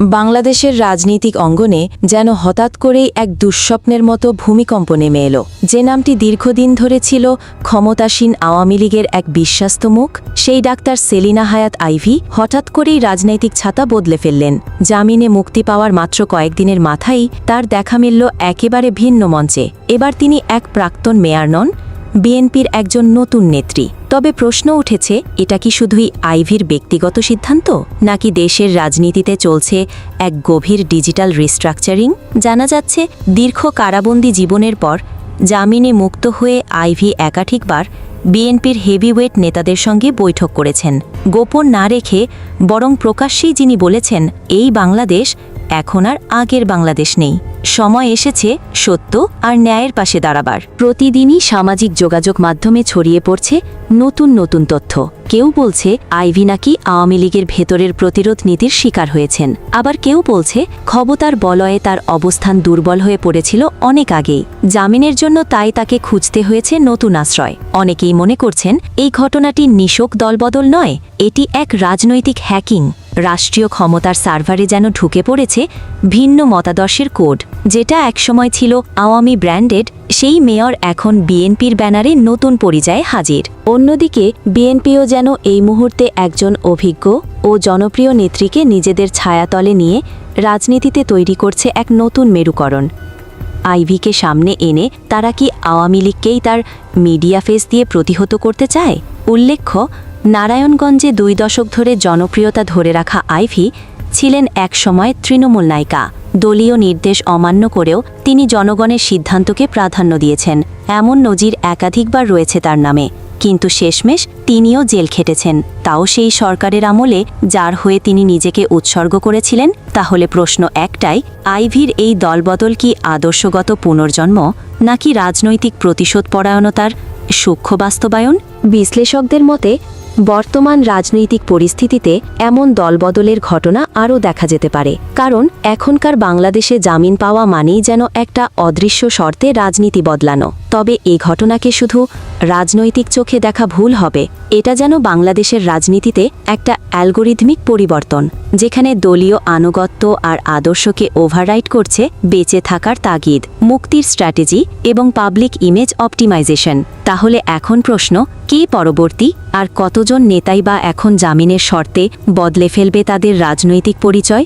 বাংলাদেশের রাজনৈতিক অঙ্গনে যেন হঠাৎ করেই এক দুঃস্বপ্নের মতো ভূমিকম্প নেমে এলো। যে নামটি দীর্ঘদিন ধরে ছিল ক্ষমতাসীন আওয়ামী লীগের এক বিশ্বাস্ত মুখ, সেই ডাক্তার সেলিনা হায়াত আইভি হঠাৎ করেই রাজনৈতিক ছাতা বদলে ফেললেন। জামিনে মুক্তি পাওয়ার মাত্র কয়েকদিনের মাথায় তার দেখা মিলল একেবারে ভিন্ন মঞ্চে। এবার তিনি এক প্রাক্তন মেয়ার নন বিএনপির একজন নতুন নেত্রী। তবে প্রশ্ন উঠেছে, এটা কি শুধুই আইভির ব্যক্তিগত সিদ্ধান্ত, নাকি দেশের রাজনীতিতে চলছে এক গভীর ডিজিটাল রিস্ট্রাকচারিং? জানা যাচ্ছে, দীর্ঘ কারাবন্দী জীবনের পর জামিনে মুক্ত হয়ে আইভি একাধিকবার বিএনপির হেভিওয়েট নেতাদের সঙ্গে বৈঠক করেছেন। গোপন না রেখে, বরং প্রকাশ্যেই যিনি বলেছেন, এই বাংলাদেশ এখন আর আগের বাংলাদেশ নেই। সময় এসেছে সত্য আর ন্যায়ের পাশে দাঁড়াবার। প্রতিদিনই সামাজিক যোগাযোগ মাধ্যমে ছড়িয়ে পড়ছে নতুন নতুন তথ্য। কেউ বলছে আইভি নাকি আওয়ামী লীগের ভেতরের প্রতিরোধ নীতির শিকার হয়েছেন। আবার কেউ বলছে ক্ষমতার বলয়ে তার অবস্থান দুর্বল হয়ে পড়েছিল অনেক আগেই। জামিনের জন্য তাই তাকে খুঁজতে হয়েছে নতুন আশ্রয়। অনেকেই মনে করছেন এই ঘটনাটি নিশোক দলবদল নয়, এটি এক রাজনৈতিক হ্যাকিং। রাষ্ট্রীয় ক্ষমতার সার্ভারে যেন ঢুকে পড়েছে ভিন্ন মতাদর্শের কোড। যেটা একসময় ছিল আওয়ামী ব্র্যান্ডেড, সেই মেয়র এখন বিএনপির ব্যানারে নতুন পরিচয়ে হাজির। অন্যদিকে, বিএনপিও যেন এই মুহূর্তে একজন অভিজ্ঞ ও জনপ্রিয় নেত্রীকে নিজেদের ছায়াতলে নিয়ে রাজনীতিতে তৈরি করছে এক নতুন মেরুকরণ। আইভিকে সামনে এনে তারা কি আওয়ামী লীগকেই তার মিডিয়া ফেস দিয়ে প্রতিহত করতে চায়? উল্লেখ্য, নারায়ণগঞ্জে দুই দশক ধরে জনপ্রিয়তা ধরে রাখা আইভি ছিলেন একসময় তৃণমূল নায়িকা। দলীয় নির্দেশ অমান্য করেও তিনি জনগণের সিদ্ধান্তকে প্রাধান্য দিয়েছেন। এমন নজির একাধিকবার রয়েছে তার নামে। কিন্তু শেষমেশ তিনিও জেল খেটেছেন। তাও সেই সরকারের আমলে যার হয়ে তিনি নিজেকে উৎসর্গ করেছিলেন, তাহলে প্রশ্ন একটাই, আইভির এই দলবদল কি আদর্শগত পুনর্জন্ম, নাকি রাজনৈতিক প্রতিশোধ পরায়ণতার সূক্ষ্ম বাস্তবায়ন? বিশ্লেষকদের মতে বর্তমান রাজনৈতিক পরিস্থিতিতে এমন দলবদলের ঘটনা আরও দেখা যেতে পারে, কারণ এখনকার বাংলাদেশে জামিন পাওয়া মানেই যেন একটা অদৃশ্য শর্তে রাজনীতি বদলানো। তবে এ ঘটনাকে শুধু রাজনৈতিক চোখে দেখা ভুল হবে। এটা যেন বাংলাদেশের রাজনীতিতে একটা অ্যালগোরিদমিক পরিবর্তন, যেখানে দলীয় আনুগত্য আর আদর্শকে ওভাররাইড করছে বেঁচে থাকার তাগিদ, মুক্তির স্ট্র্যাটেজি এবং পাবলিক ইমেজ অপটিমাইজেশন তাহলে এখন প্রশ্ন, কে পরবর্তী আর কতজন নেতাই বা এখন জামিনের শর্তে বদলে ফেলবে তাদের রাজনৈতিক পরিচয়?